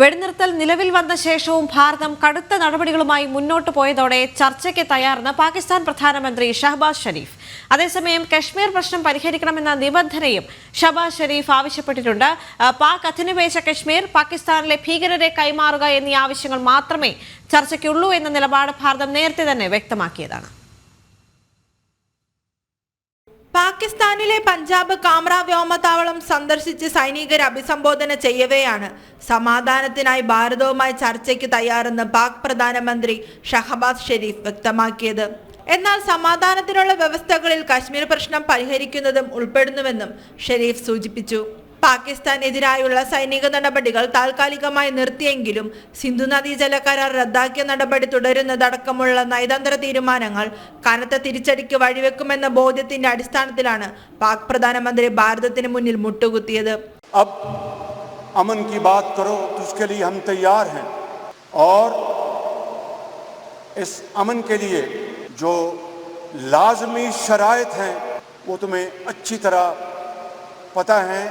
വെടിനിർത്തൽ നിലവിൽ വന്ന ശേഷവും ഭാരതം കടുത്ത നടപടികളുമായി മുന്നോട്ട് പോയതോടെ ചർച്ചയ്ക്ക് തയ്യാറെന്ന് പാകിസ്ഥാൻ പ്രധാനമന്ത്രി ഷഹബാസ് ഷരീഫ്. അതേസമയം കശ്മീർ പ്രശ്നം പരിഹരിക്കണമെന്ന നിബന്ധനയും ഷഹബാസ് ഷരീഫ് ആവശ്യപ്പെട്ടിട്ടുണ്ട്. പാക് അധിനിവേശ കശ്മീർ പാകിസ്ഥാനിലെ ഭീകരരെ കൈമാറുക എന്നീ ആവശ്യങ്ങൾ മാത്രമേ ചർച്ചയ്ക്കുള്ളൂ എന്ന നിലപാട് ഭാരതം നേരത്തെ തന്നെ വ്യക്തമാക്കിയതാണ്. പാകിസ്ഥാനിലെ പഞ്ചാബ് കാമ്ര വ്യോമത്താവളം സന്ദർശിച്ച് സൈനികരെ അഭിസംബോധന ചെയ്യവെയാണ്. സമാധാനത്തിനായി ഭാരതവുമായി ചർച്ചയ്ക്ക് തയ്യാറെന്ന് പാക് പ്രധാനമന്ത്രി ഷഹബാസ് ഷെരീഫ് വ്യക്തമാക്കിയത്. എന്നാൽ സമാധാനത്തിനുള്ള വ്യവസ്ഥകളിൽ കശ്മീർ പ്രശ്നം പരിഹരിക്കുന്നതും ഉൾപ്പെടുന്നുവെന്നും ഷെരീഫ് സൂചിപ്പിച്ചു. പാകിസ്ഥാനെതിരായുള്ള സൈനിക നടപടികൾ താൽക്കാലികമായി നിർത്തിയെങ്കിലും സിന്ധു നദീജല കരാർ റദ്ദാക്കിയ നടപടി തുടരുന്നതടക്കമുള്ള നയതന്ത്ര തീരുമാനങ്ങൾ കനത്ത തിരിച്ചടിക്ക് വഴിവെക്കുമെന്ന ബോധ്യത്തിന്റെ അടിസ്ഥാനത്തിലാണ് പാക് പ്രധാനമന്ത്രി ഭാരതത്തിന് മുന്നിൽ മുട്ടുകുത്തിയത് अब अमन की बात करो तो उसके लिए हम तैयार हैं और इस अमन के लिए जो लाजमी शराइत हैं वो तुम्हें अच्छी तरह पता है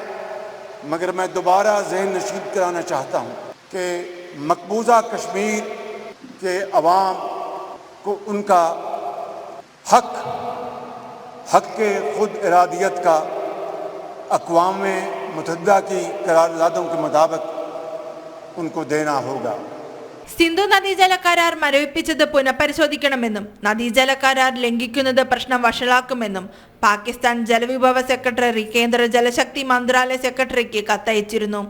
مگر میں دوبارہ ذہن نشید کرانا چاہتا ہوں کہ مقبوضہ کشمیر کے عوام کو ان کا حق حق کے خود ارادیت کا اقوام متحدہ کی قراردادوں کے مطابق ان کو دینا ہوگا۔ സിന്ധു നദീജല കരാർ മരവിപ്പിച്ചത് പുനഃപരിശോധിക്കണമെന്നും നദീജല കരാർ ലംഘിക്കുന്നത് പ്രശ്നം വഷളാക്കുമെന്നും പാകിസ്ഥാൻ ജലവിഭവ സെക്രട്ടറി കേന്ദ്ര ജലശക്തി മന്ത്രാലയ സെക്രട്ടറിക്ക് കത്തയച്ചിരുന്നു.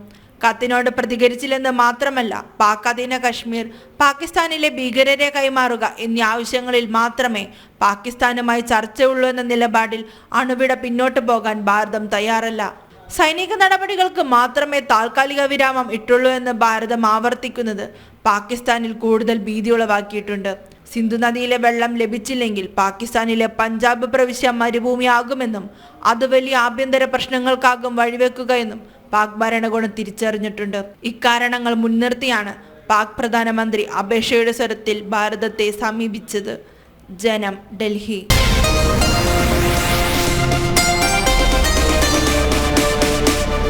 കത്തിനോട് പ്രതികരിച്ചില്ലെന്ന് മാത്രമല്ല പാക് അധീന കശ്മീർ പാകിസ്ഥാനിലെ ഭീകരരെ കൈമാറുക എന്നീ ആവശ്യങ്ങളിൽ മാത്രമേ പാകിസ്ഥാനുമായി ചർച്ചയുള്ളൂ എന്ന നിലപാടിൽ അണുവിട പിന്നോട്ട് പോകാൻ ഭാരതം തയ്യാറല്ല. സൈനിക നടപടികൾക്ക് മാത്രമേ താൽക്കാലിക വിരാമം ഇട്ടുള്ളൂ എന്ന് ഭാരതം ആവർത്തിക്കുന്നത് പാകിസ്ഥാനിൽ കൂടുതൽ ഭീതി ഉളവാക്കിയിട്ടുണ്ട്. സിന്ധു നദിയിലെ വെള്ളം ലഭിച്ചില്ലെങ്കിൽ പാകിസ്ഥാനിലെ പഞ്ചാബ് പ്രവിശ്യ മരുഭൂമിയാകുമെന്നും അത് വലിയ ആഭ്യന്തര പ്രശ്നങ്ങൾക്കാകും വഴിവെക്കുക എന്നും പാക് ഭരണകൂടം തിരിച്ചറിഞ്ഞിട്ടുണ്ട്. ഇക്കാരണങ്ങൾ മുൻനിർത്തിയാണ് പാക് പ്രധാനമന്ത്രി അപേക്ഷയുടെ സ്വരത്തിൽ ഭാരതത്തെ സമീപിച്ചത്. ജനം ഡൽഹി.